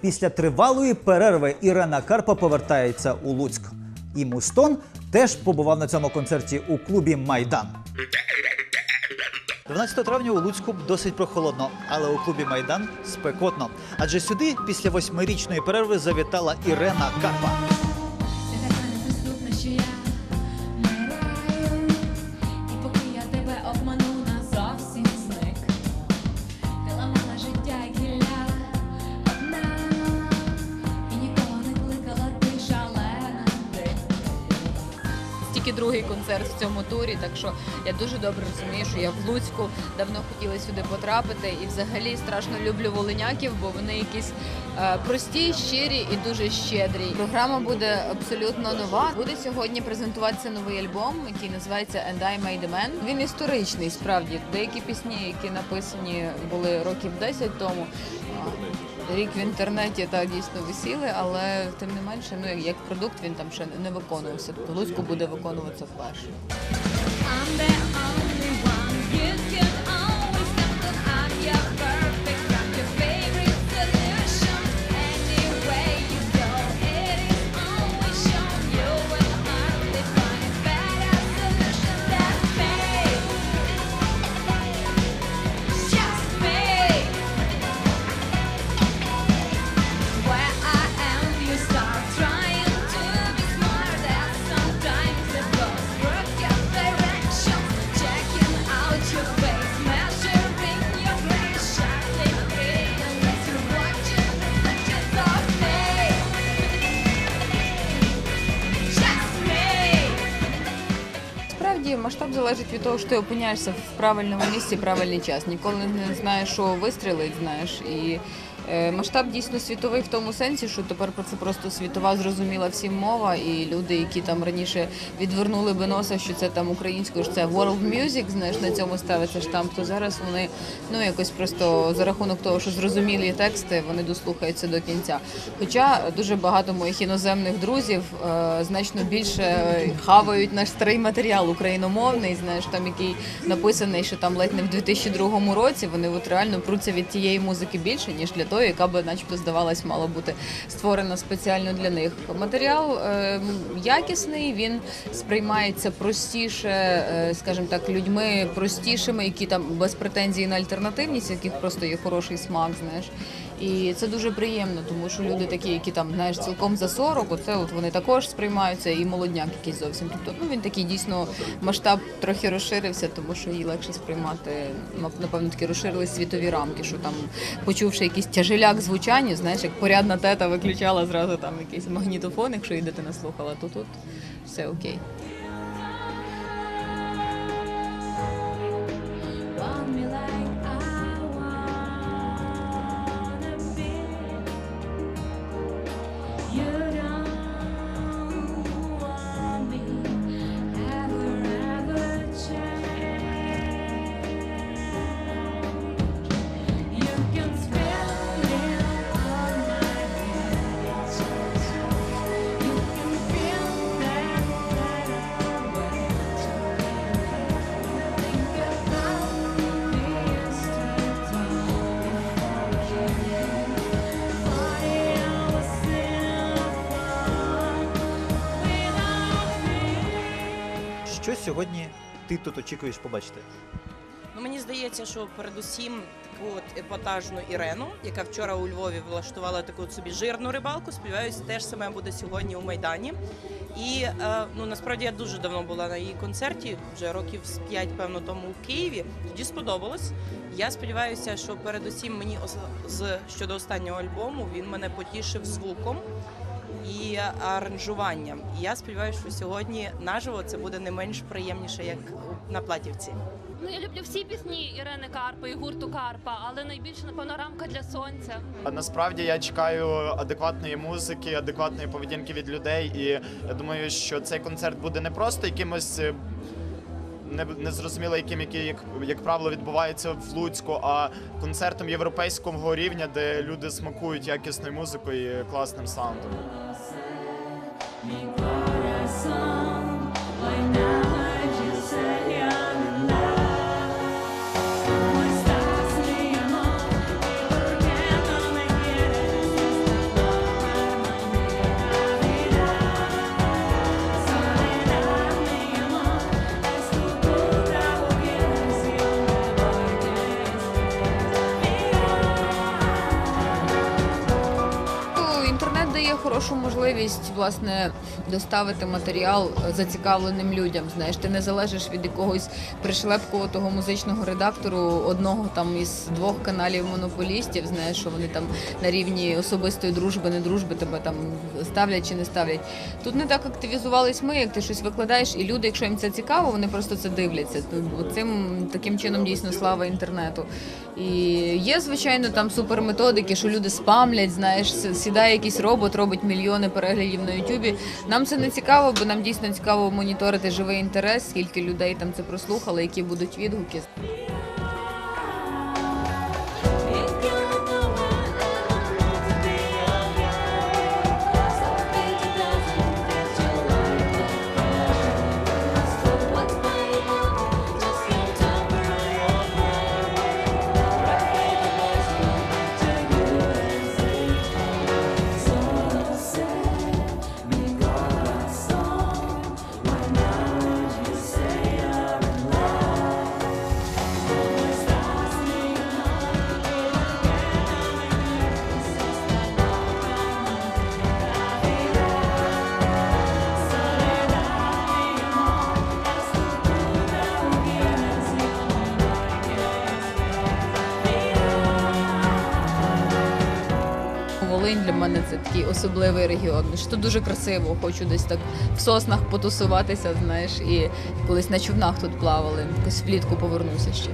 Після тривалої перерви Ірена Карпа повертається у Луцьк. І Мустон теж побував на цьому концерті у клубі Майдан. 12 травня у Луцьку досить прохолодно, але у клубі Майдан спекотно. Адже сюди після восьмирічної перерви завітала Ірена Карпа. Тільки другий концерт в цьому турі, так що я дуже добре розумію, що я в Луцьку давно хотіла сюди потрапити, і взагалі страшно люблю волиняків, бо вони якісь е, прості, щирі і дуже щедрі. Програма буде абсолютно нова. Буде сьогодні презентуватися новий альбом, який називається And I Made a Man. Він історичний, справді. Деякі пісні, які написані були років 10 тому. Рік в інтернеті так дійсно висіли, але тим не менше, ну як- продукт він там ще не виконувався. Тобто Луцьку буде виконуватися вперше. Масштаб залежить від того, що ти опиняєшся в правильному місці, правильний час. Ніколи не знаєш, що вистрілить, знаєш. І масштаб дійсно світовий в тому сенсі, що тепер про це просто світова зрозуміла всім мова. І люди, які там раніше відвернули би носа, що це там українською, що це world music, знаєш, на цьому ставиться штамп, то зараз вони ну якось просто за рахунок того, що зрозумілі тексти, вони дослухаються до кінця. Хоча дуже багато моїх іноземних друзів е, значно більше е, хавають наш старий матеріал україномовний, знаєш, там який написаний ще там ледь не в 2002 році. Вони от реально пруться від тієї музики більше, ніж для тої, яка би, начебто, здавалась, мала бути створена спеціально для них. Матеріал е, якісний, він сприймається простіше, е, скажімо так, людьми простішими, які там без претензій на альтернативність, яких просто є хороший смак, знаєш. І це дуже приємно, тому що люди такі, які там знаєш цілком за 40, оце от вони також сприймаються, і молодняк якийсь зовсім. Тобто, ну він такий дійсно масштаб трохи розширився, тому що її легше сприймати. Напевно, такі розширились світові рамки, що там, почувши якийсь тяжеляк звучання, знаєш, як порядна тета виключала зразу там якийсь магнітофон, якщо її дитина слухала, то тут все окей. You сьогодні ти тут очікуєш побачити? Ну, мені здається, що передусім таку от епатажну Ірену, яка вчора у Львові влаштувала таку собі жирну рибалку. Сподіваюся, теж саме буде сьогодні у Майдані. І е, ну насправді я дуже давно була на її концерті, вже років з п'ять, певно, тому в Києві. Тоді сподобалось. Я сподіваюся, що передусім мені з щодо останнього альбому він мене потішив звуком. І аранжуванням. І я сподіваюся, що сьогодні наживо це буде не менш приємніше, як на платівці. Ну, я люблю всі пісні Ірени Карпи і гурту Карпа, але найбільше, напевно, рамка для сонця. А Насправді я чекаю адекватної музики, адекватної поведінки від людей, і я думаю, що цей концерт буде не просто якимось. е, Не, незрозуміло, яким який, як, як правило відбувається в Луцьку, а концертом європейського рівня, де люди смакують якісною музикою і класним саундом. Minha можливість власне доставити матеріал зацікавленим людям. Знаєш, ти не залежиш від якогось пришлепкуватого музичного редактору одного там із двох каналів монополістів. Знаєш, що вони там на рівні особистої дружби, не дружби тебе там ставлять чи не ставлять. Тут не так активізувались ми, як ти щось викладаєш, і люди, якщо їм це цікаво, вони просто це дивляться. Цим таким чином дійсно слава інтернету. І є, звичайно, там суперметодики, що люди спамлять, знаєш, сідає якийсь робот, робить мільйони переглядів на Ютубі. Нам це не цікаво, бо нам дійсно цікаво моніторити живий інтерес, скільки людей там це прослухали, які будуть відгуки. Волинь для мене це такий особливий регіон. Що дуже красиво, хочу десь так в соснах потусуватися, знаєш, і колись на човнах тут плавали. Якось влітку повернуся ще.